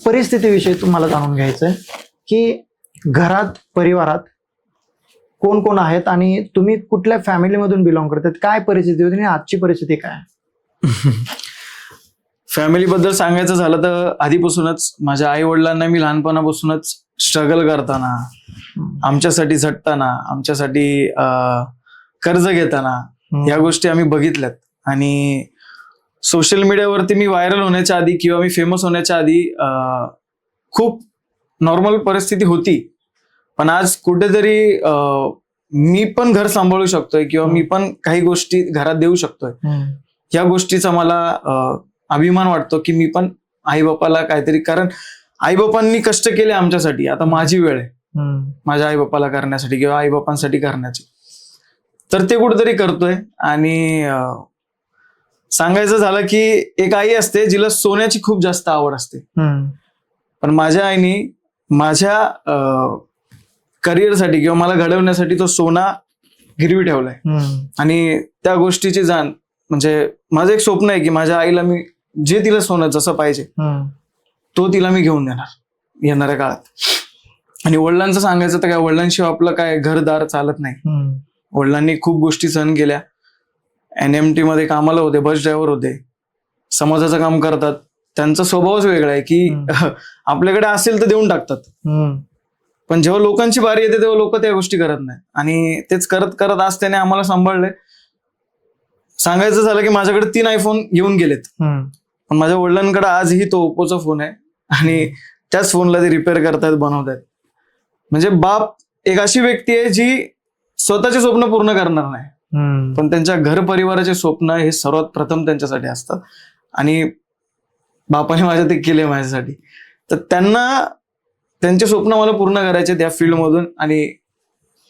परिस्थितीविषयी तुम्हाला जाणून घ्यायचंय की घरात परिवारात कोण कोण आहेत आणि तुम्ही कुठल्या फॅमिलीमधून बिलॉंग करतात? काय परिस्थिती होती आणि आजची परिस्थिती काय फॅमिली बद्दल सांगायचं झालं तर आधीपासूनच माझ्या आई वडिलांना मी लहानपणापासूनच स्ट्रगल करताना आमच्यासाठी झटताना आमच्यासाठी कर्ज घेताना या गोष्टी आम्ही बघितल्यात. आणि सोशल मीडियावरती मी व्हायरल होण्याच्या आधी किंवा मी फेमस होण्याच्या आधी खूप नॉर्मल परिस्थिती होती. पण आज कुठेतरी मी पण घर सांभाळू शकतोय किंवा मी पण काही गोष्टी घरात देऊ शकतोय. या गोष्टीचा मला अभिमान वाटतो की मी पण आई बापाला काहीतरी कारण आई बापांनी कष्ट केले आमच्यासाठी. आता माझी वेळ आहे. माझ्या आई बापाला करण्यासाठी किंवा आई बापांसाठी करण्याची. तर ते कुठेतरी करतोय आणि सांगायचं झालं की एक आई असते जिला सोन्याची खूप जास्त आवड असते. पण माझ्या आईने माझ्या करिअरसाठी किंवा मला घडवण्यासाठी तो सोना गिरवी ठेवलाय. आणि त्या गोष्टीची जाण म्हणजे माझं एक स्वप्न आहे की माझ्या आईला मी जे तिला सोनं जसं पाहिजे. तो तिला मी घेऊन देणार येणाऱ्या काळात आणि वडिलांचं सांगायचं तर काय वडिलांशिवाय आपलं काय घरदार चालत नाही. वडिलांनी खूप गोष्टी सहन केल्या एन एम टी मध्ये कामाला होते बस ड्रायव्हर होते. समाजाचं काम करतात. त्यांचा स्वभावच वेगळा आहे की आपल्याकडे असेल तर देऊन टाकतात. पण जेव्हा लोकांची बारी येते तेव्हा लोक त्या गोष्टी करत नाही. आणि तेच करत करत आज त्याने आम्हाला सांभाळलंय. सांगायचं झालं की माझ्याकडे तीन आयफोन येऊन गेलेत. पण माझ्या वडिलांकडे आजही तो ओप्पोचा फोन आहे. आणि त्याच फोनला ते रिपेअर करतायत बनवतायत. म्हणजे बाप एक अशी व्यक्ती आहे जी स्वतःचे स्वप्न पूर्ण करणार नाही. पण त्यांच्या घर परिवाराचे स्वप्न हे सर्वात प्रथम त्यांच्यासाठी असतात. आणि बापाने माझ्या ते केले माझ्यासाठी. तर त्यांना त्यांचे स्वप्न मला पूर्ण करायचे त्या फील्डमधून आणि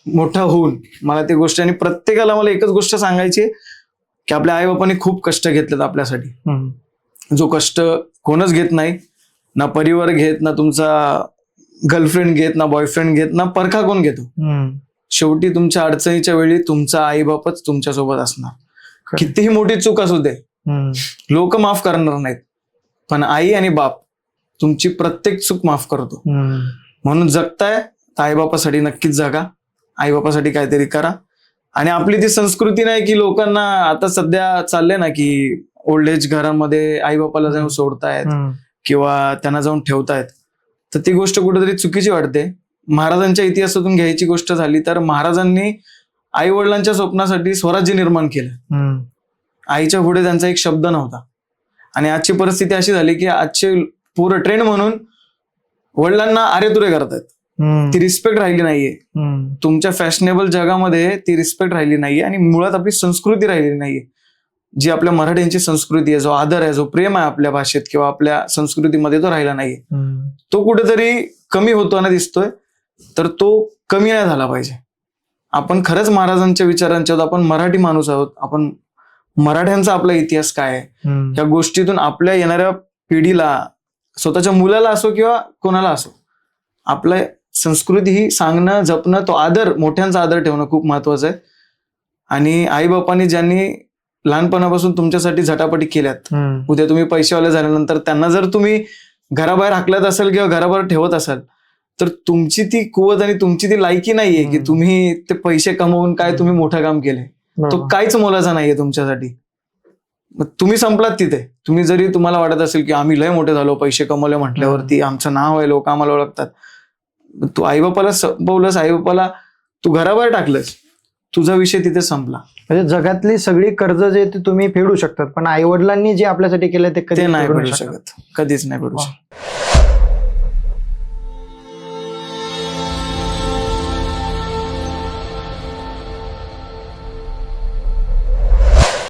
मोठा होऊन मला ती गोष्ट आणि प्रत्येकाला मला एकच गोष्ट सांगायची की आपल्या आई बापाने खूप कष्ट घेतलेत आपल्यासाठी. जो कष्ट कोणच घेत नाही ना परिवार घेत ना तुमचा गर्लफ्रेंड घेत ना बॉयफ्रेंड घेत ना परखा कोण घेतो. शेवटी तुमच्या अडचणीच्या वेळी तुमचा आईबापच तुमच्यासोबत असणार. कितीही मोठी चूक असू दे. लोक माफ करणार नाहीत पण आई आणि बाप तुमची प्रत्येक चूक माफ करतो. म्हणून जगताय तर आईबापासाठी नक्कीच जगा आईबापासाठी काहीतरी करा आणि आपली ती संस्कृती नाही की लोकांना आता सध्या चाललंय ना की ओल्ड एज घरांमध्ये आईबापाला जाऊन सोडतायत. किंवा त्यांना जाऊन ठेवतायत तर ती गोष्ट कुठेतरी चुकीची वाटते महाराजांच्या इतिहासातून घ्यायची गोष्ट झाली तर महाराजांनी आई वडिलांच्या स्वप्नासाठी स्वराज्य निर्माण केलं. आईच्या पुढे त्यांचा एक शब्द नव्हता आणि आजची परिस्थिती अशी झाली की आजचे पूर्ण ट्रेंड म्हणून वडिलांना अरेतुरे करतायत. ती रिस्पेक्ट राहिली नाहीये. तुमच्या फॅशनेबल जगामध्ये ती रिस्पेक्ट राहिली नाहीये आणि मुळात आपली संस्कृती राहिलेली नाहीये जी आपल्या मराठ्यांची संस्कृती आहे जो आदर आहे जो प्रेम आहे आपल्या भाषेत किंवा आपल्या संस्कृतीमध्ये तो राहिला नाहीये. तो कुठेतरी कमी होताना दिसतोय तर तो कमी नाही झाला पाहिजे आपण खरंच महाराजांच्या विचारांचे आहोत आपण मराठी माणूस आहोत आपण मराठ्यांचा आपला इतिहास काय आहे. या गोष्टीतून आपल्या येणाऱ्या पिढीला स्वतःच्या मुलाला असो किंवा कोणाला असो आपल्या संस्कृती ही सांगणं जपणं तो आदर मोठ्यांचा आदर ठेवणं खूप महत्वाचं आहे आणि आईबापांनी ज्यांनी लहानपणापासून तुमच्यासाठी झटापटी केल्यात. उद्या तुम्ही पैसेवाले झाल्यानंतर त्यांना जर तुम्ही घराबाहेर हाकलत असाल किंवा घराबाहेर ठेवत असाल तर तुमची ती कुवत आणि तुमची ती लायकी नाहीये की. तुम्ही ते पैसे कमवून काय तुम्ही मोठं काम केले तो. काहीच मोलाचा नाहीये तुमच्यासाठी. मग तुम्ही संपलात तिथे. तुम्ही जरी तुम्हाला वाटत असेल की आम्ही लय मोठे झालो पैसे कमवले म्हटल्यावरती आमचं नाव आहे लोक आम्हाला ओळखतात. तू आईबापाला संपवलंस आईबापाला तू घराबाहेर टाकलंस. तुझा विषय तिथे संपला. म्हणजे जगातली सगळी कर्ज जे ते तुम्ही फेडू शकतात पण आई वडिलांनी जे आपल्यासाठी केलं ते कधी नाही फेडू भेटू शकत. कधीच नाही वा. शकत.